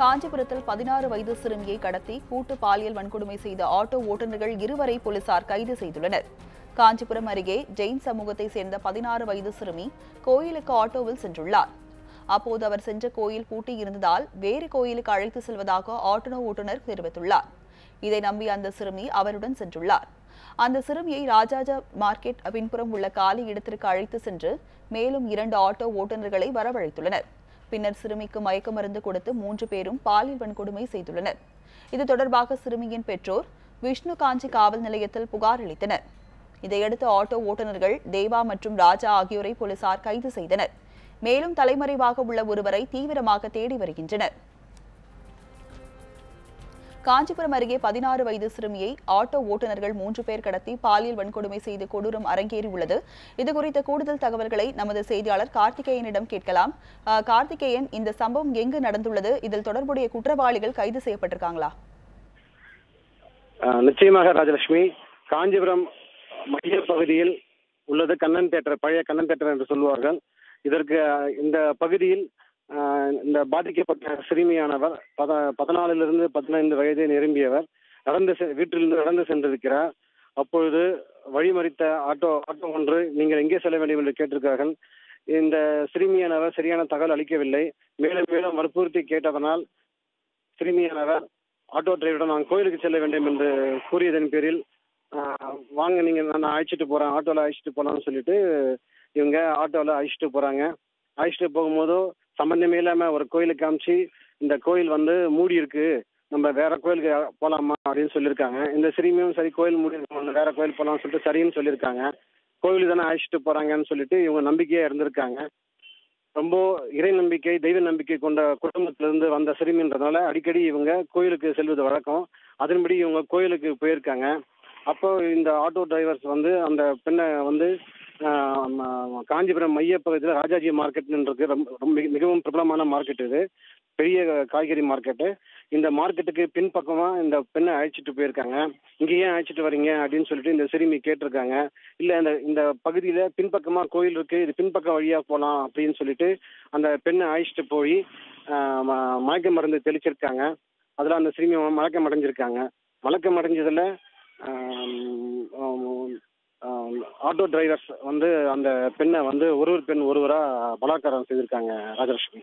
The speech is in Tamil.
காஞ்சிபுரத்தில் பதினாறு வயது சிறுமியை கடத்தி கூட்டு பாலியல் வன்கொடுமை செய்த ஆட்டோ ஓட்டுநர்கள் இருவரை போலீசார் கைது செய்துள்ளனர். காஞ்சிபுரம் அருகே ஜெயின் சமூகத்தை சேர்ந்த பதினாறு வயது சிறுமி கோயிலுக்கு ஆட்டோவில் சென்றுள்ளார். அப்போது அவர் சென்ற கோயில் பூட்டி இருந்ததால் வேறு கோயிலுக்கு அழைத்து செல்வதாக ஆட்டோ ஓட்டுநர் தெரிவித்துள்ளார். இதை நம்பி அந்த சிறுமி அவருடன் சென்றுள்ளார். அந்த சிறுமியை ராஜாஜா மார்க்கெட் பின்புறம் உள்ள காலி இடத்திற்கு அழைத்து சென்று மேலும் இரண்டு ஆட்டோ ஓட்டுநர்களை வரவழைத்துள்ளனர். பின்னர் சிறுமிக்கு மயக்க மருந்து கொடுத்து மூன்று பேரும் பாலியல் வன்கொடுமை செய்துள்ளனர். இது தொடர்பாக சிறுமியின் பெற்றோர் விஷ்ணு காஞ்சி காவல் நிலையத்தில் புகார் அளித்தனர். இதையடுத்து ஆட்டோ ஓட்டுநர்கள் தேவா மற்றும் ராஜா ஆகியோரை போலீசார் கைது செய்தனர். மேலும் தலைமறைவாக உள்ள ஒருவரை தீவிரமாக தேடி வருகின்றனர். காஞ்சிபுரம் அருகே பதினாறு வயது சிறுமியை ஆட்டோ ஓட்டுநர்கள் மூன்று பேர் கடத்தி பாலியல் வன்கொடுமை செய்து கொடூரம் அரங்கேறியுள்ளது. இது குறித்த கூடுதல் தகவல்களை நமது செய்தியாளர் கார்த்திகேயனிடம் கேட்கலாம். கார்த்திகேயன் இந்த சம்பவம் எங்கு நடந்துள்ளது? இதில் தொடர்புடைய குற்றவாளிகள் கைது செய்யப்பட்டிருக்காங்களா? ஆஹ் நிச்சயமாக ராஜலட்சுமி காஞ்சிபுரம் மைய பகுதியில் உள்ளது கண்ணன் தேட்டர் பழைய கண்ணன் தேட்டர் என்று சொல்வார்கள் இதற்கு இந்த பகுதியில் இந்த பாதிக்கப்பட்ட சிறுமியானவர் பத பதினாலிலிருந்து பதினைந்து வயதை நிரம்பியவர் நடந்து செ- வீட்டிலிருந்து நடந்து சென்றிருக்கிறார். அப்பொழுது வழிமறித்த ஆட்டோ ஆட்டோ ஒன்று நீங்கள் எங்கே செல்ல வேண்டும் என்று கேட்டிருக்கிறார்கள். இந்த சிறுமியானவர் சரியான தகவல் அளிக்கவில்லை. மேலும் மேலும் வற்புறுத்தி கேட்டதனால் சிறுமியானவர் ஆட்டோ டிரைவரிடம் நான் கோயிலுக்கு செல்ல வேண்டும் என்று கூறியதன் பேரில் வாங்க நீங்கள் நான் அழைச்சிட்டு போகிறேன் ஆட்டோவில் அழைச்சிட்டு போகலான்னு சொல்லிட்டு இவங்க ஆட்டோவில் அழைச்சிட்டு போகிறாங்க அழைச்சிட்டு போகும்போதோ சம்பந்தமே இல்லாம ஒரு கோயிலுக்கு காமிச்சு இந்த கோயில் வந்து மூடி இருக்கு நம்ம வேற கோயிலுக்கு போலாமா அப்படின்னு சொல்லியிருக்காங்க. இந்த சிறுமியும் சரி கோயில் மூடி இருக்கு, வேற கோயில் போலாம்னு சொல்லிட்டு சரின்னு சொல்லியிருக்காங்க. கோயில் தானே அழைச்சிட்டு போறாங்கன்னு சொல்லிட்டு இவங்க நம்பிக்கையா இருந்திருக்காங்க. ரொம்ப இறை நம்பிக்கை தெய்வ நம்பிக்கை கொண்ட குடும்பத்திலிருந்து வந்த சிறுமின்றதுனால அடிக்கடி இவங்க கோயிலுக்கு செல்வது வழக்கம். அதன்படி இவங்க கோயிலுக்கு போயிருக்காங்க. அப்போ இந்த ஆட்டோ டிரைவர்ஸ் வந்து அந்த பெண்ணை வந்து காஞ்சிபுரம் மையப்பகுதியில் ராஜாஜி மார்க்கெட்ன்றது ரொம்ப ரொம்ப மிக- மிகவும் பிரபலமான மார்க்கெட் இது. பெரிய காய்கறி மார்க்கெட்டு இந்த மார்க்கெட்டுக்கு பின்பக்கமாக இந்த பெண்ணை அழைச்சிட்டு போயிருக்காங்க. இங்கே ஏன் அழைச்சிட்டு வரீங்க? அப்படின்னு சொல்லிட்டு இந்த சிறுமி கேட்டிருக்காங்க. இல்லை இந்த இந்த பகுதியில் பின்பக்கமாக கோயில் இருக்குது இது பின்பக்க வழியாக போகலாம் அப்படின்னு சொல்லிட்டு அந்த பெண்ணை அழைச்சிட்டு போய் ம- மயக்க மருந்து தெளிச்சிருக்காங்க. அதில் அந்த சிறுமி மலக்கம் அடைஞ்சிருக்காங்க. மலக்கம் அடைஞ்சதில் ஆட்டோ டிரைவர்ஸ் வந்து அந்த பெண்ணை வந்து ஒரு ஒரு பெண் ஒருவராக பலாத்காரம் செய்திருக்காங்க ராஜலட்சுமி.